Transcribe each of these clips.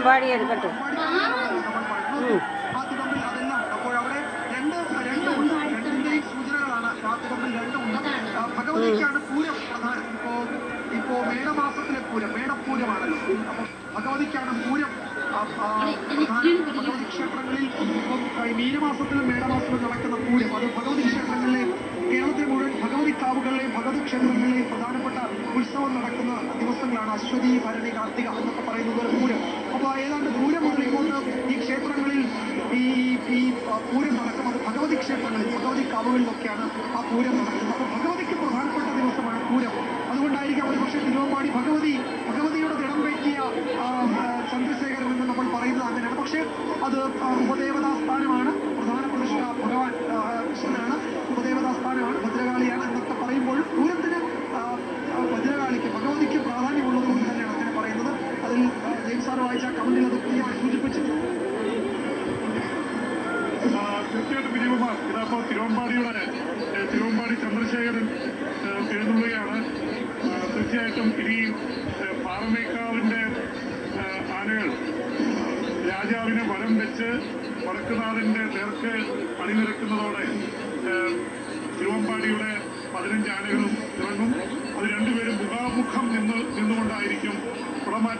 പാടി എടുക്കട്ടെ. പ്രധാനം ഇപ്പോ ഇപ്പോ ഭഗവതിക്കാണ് മീനമാസത്തിലും മേടമാസത്തിലും നടക്കുന്ന പൂരം അത് ഭഗവതി ക്ഷേത്രങ്ങളിലെ കേരളത്തിൽ മുഴുവൻ ഭഗവതി കാവുകളിലെയും ഭഗവതി ക്ഷേത്രങ്ങളിലെയും പ്രധാനപ്പെട്ട ഉത്സവം നടക്കുന്ന ദിവസങ്ങളാണ് അശ്വതി ഭരണി കാർത്തിക എന്നൊക്കെ പറയുന്നത് പോലെ പൂരം. അപ്പോൾ ഏതാണ്ട് പൂരം മുതൽ ഇങ്ങോട്ട് ഈ ക്ഷേത്രങ്ങളിൽ ഈ ഈ പൂരം നടക്കും അത് ഭഗവതി ക്ഷേത്രങ്ങളിൽ ഭഗവതി കാവുകളിലൊക്കെയാണ് ആ പൂരം നടക്കുന്നത്. അപ്പോൾ ഭഗവതിക്ക് പ്രധാനപ്പെട്ട ദിവസമാണ് പൂരം. അതുകൊണ്ടായിരിക്കാം ഒരുപക്ഷെ തിരുവമ്പാടി ഭഗവതി ഭഗവതിയുടെ ദിനം പറ്റിയ ചന്ദ്രശേഖരൻ എന്ന് നമ്മൾ പറയുന്നത് അങ്ങനെയാണ്. പക്ഷേ അത് ഉപദേവതാ സ്ഥാനമാണ്. പ്രധാന പ്രതിഷ്ഠ ഭഗവാൻ കൃഷ്ണനാണ്. ഉപദേവതാ സ്ഥാനമാണ് ഭദ്രകാളിയാണ് എന്നൊക്കെ പറയുമ്പോൾ പൂരത്തിന് ആ, ആ, ഭദ്രകാളിക്ക് ഭഗവതിക്ക് പ്രാധാന്യമുള്ളത് കൊണ്ട് തന്നെയാണ് അങ്ങനെ ആ, ജെയിംസ് സാർ വായിച്ച കമന്റിൽ അത് കൃത്യമായി സൂചിപ്പിച്ചിട്ടുണ്ട് തീർച്ചയായിട്ടും വിജയകുമാർ ഇതാപ്പോ തിരുവമ്പാടിയുടെ തിരുവമ്പാടി ചന്ദ്രശേഖരൻ എഴുന്നള്ളുകയാണ് തീർച്ചയായിട്ടും ഇനി പാറമേക്കാവിന്റെ ആനകൾ രാജാവിനെ വരം വെച്ച് വടക്കുനാഥന്റെ നേർക്ക് അണിനിരക്കുന്നതോടെ തിരുവമ്പാടിയുടെ പതിനഞ്ച് ആനകളും ഇറങ്ങും.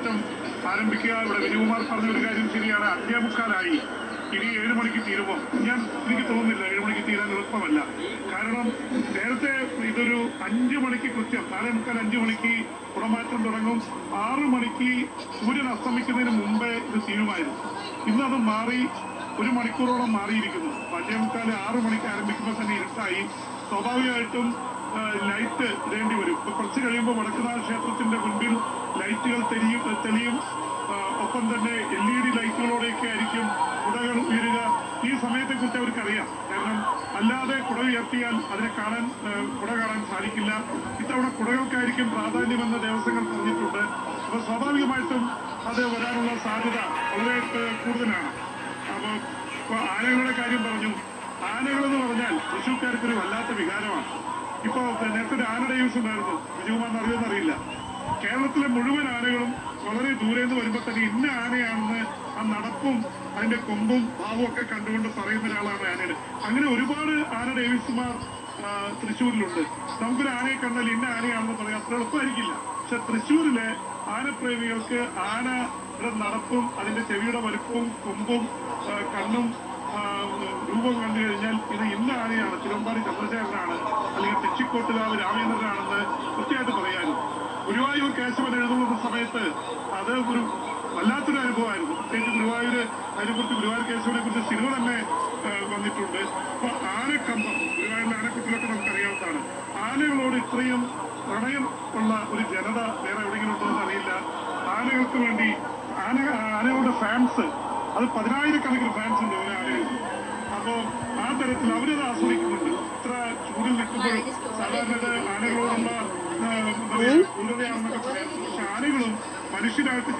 കുടമാറ്റം ആരംഭിക്കുക. ഇവിടെ വിജയകുമാർ പറഞ്ഞ ഒരു കാര്യം ശരിയാണ്. അധ്യാമുക്കാലായി ഇനി ഏഴു മണിക്ക് തീരുമോ ഞാൻ എനിക്ക് തോന്നുന്നില്ല ഏഴു മണിക്ക് തീരാൻ എളുപ്പമല്ല. കാരണം നേരത്തെ ഇതൊരു അഞ്ചു മണിക്ക് കൃത്യം നാലേ മുക്കാൽ അഞ്ചു മണിക്ക് കുടമാറ്റം തുടങ്ങും. ആറു മണിക്ക് സൂര്യൻ അസ്തമിക്കുന്നതിന് മുമ്പേ ഇത് തീരുമായിരുന്നു ഇന്നത് മാറി ഒരു മണിക്കൂറോളം മാറിയിരിക്കുന്നു. അഞ്ചേ മുക്കാൽ ആറു മണിക്ക് ആരംഭിക്കുമ്പോൾ തന്നെ ഇരുട്ടായി. സ്വാഭാവികമായിട്ടും ലൈറ്റ് ഇടേണ്ടി വരും. കുറച്ച് കഴിയുമ്പോൾ വടക്കുനാഥ ക്ഷേത്രത്തിന്റെ മുൻപിൽ ലൈറ്റുകൾ തെളിയും തെളിയും ഒപ്പം തന്നെ എൽ ഇ ഡി ലൈറ്റുകളോടെയൊക്കെ ആയിരിക്കും കുടകൾ ഉയരുക. ഈ സമയത്തെ കുറിച്ച് അവർക്കറിയാം. കാരണം അല്ലാതെ കുട ഉയർത്തിയാൽ അതിനെ കാണാൻ കുട കാണാൻ സാധിക്കില്ല. ഇത്തവണ കുടകൾക്കായിരിക്കും പ്രാധാന്യമെന്ന് ദേവസ്വങ്ങൾ പറഞ്ഞിട്ടുണ്ട്. അപ്പൊ സ്വാഭാവികമായിട്ടും അത് വരാനുള്ള സാധ്യത വളരെ കൂടുതലാണ്. അപ്പൊ ഇപ്പൊ ആനകളുടെ കാര്യം പറഞ്ഞു. ആനകൾ എന്ന് പറഞ്ഞാൽ തൃശ്ശൂർക്കാർക്ക് ഒരു വല്ലാത്ത വികാരമാണ്. ഇപ്പൊ നേരത്തെ ഒരു ആനയുടെ യൂസ് ഉണ്ടായിരുന്നു. വിജയകുമാറിന് അറിയുമെന്ന് അറിയില്ല. കേരളത്തിലെ മുഴുവൻ ആനകളും വളരെ ദൂരെ നിന്ന് വരുമ്പോൾ തന്നെ ഇന്ന ആനയാണെന്ന് ആ നടപ്പും അതിന്റെ കൊമ്പും ഭാവവും ഒക്കെ കണ്ടുകൊണ്ട് പറയുന്ന ഒരാളാണ് ആനയുടെ. അങ്ങനെ ഒരുപാട് ആന ഡേവിസുമാർ തൃശ്ശൂരിലുണ്ട്. നമുക്കൊരു ആനയെ കണ്ടാൽ ഇന്ന ആനയാണെന്ന് പറയാൻ അത്ര എളുപ്പമായിരിക്കില്ല. പക്ഷെ തൃശ്ശൂരിലെ ആനപ്രേമികൾക്ക് ആനയുടെ നടപ്പും അതിന്റെ ചെവിയുടെ വലുപ്പവും കൊമ്പും കണ്ണും രൂപം കണ്ടു കഴിഞ്ഞാൽ ഇത് ഇന്ന ആനയാണ്. തിരുവമ്പാടി ചന്ദ്രശേഖരനാണ്. അല്ലെങ്കിൽ തെച്ചിക്കോട്ടുകാവ് രാമേന്ദ്രനാണെന്ന് കൃത്യമായിട്ട് പറയാനും. ഗുരുവായൂർ കേശവൻ എഴുതുന്ന സമയത്ത് അത് ഒരു വല്ലാത്തൊരു അനുഭവമായിരുന്നു. പ്രത്യേകിച്ച് ഗുരുവായൂര് അതിനെക്കുറിച്ച് ഗുരുവായൂർ കേശവനെ കുറിച്ച് സിനിമ തന്നെ വന്നിട്ടുണ്ട്. അപ്പൊ ആനക്കമ്പം ഗുരുവായൂരിലെ ആനക്കുട്ടിലൊക്കെ നമുക്കറിയാവുന്നതാണ്. ആനകളോട് ഇത്രയും പ്രണയം ഉള്ള ഒരു ജനത വേറെ എവിടെയെങ്കിലും ഉണ്ടോ എന്ന് അറിയില്ല. ആനകൾക്ക് വേണ്ടി ആന ആനകളുടെ ഫാൻസ് അത് പതിനായിരക്കണക്കിന് ഫാൻസ് ഉണ്ട് ഓരോ ആനകൾക്ക് അപ്പോ ആ തരത്തിൽ അവരത് ആസ്വദിക്കുന്നുണ്ട് ഇത്ര ചൂടിൽ നിൽക്കുമ്പോൾ സാധാരണ ആനകളോടുള്ള ക്രൂരതയാണെന്നൊക്കെ പറയാം പക്ഷെ ആനകളും മനുഷ്യരായിട്ട്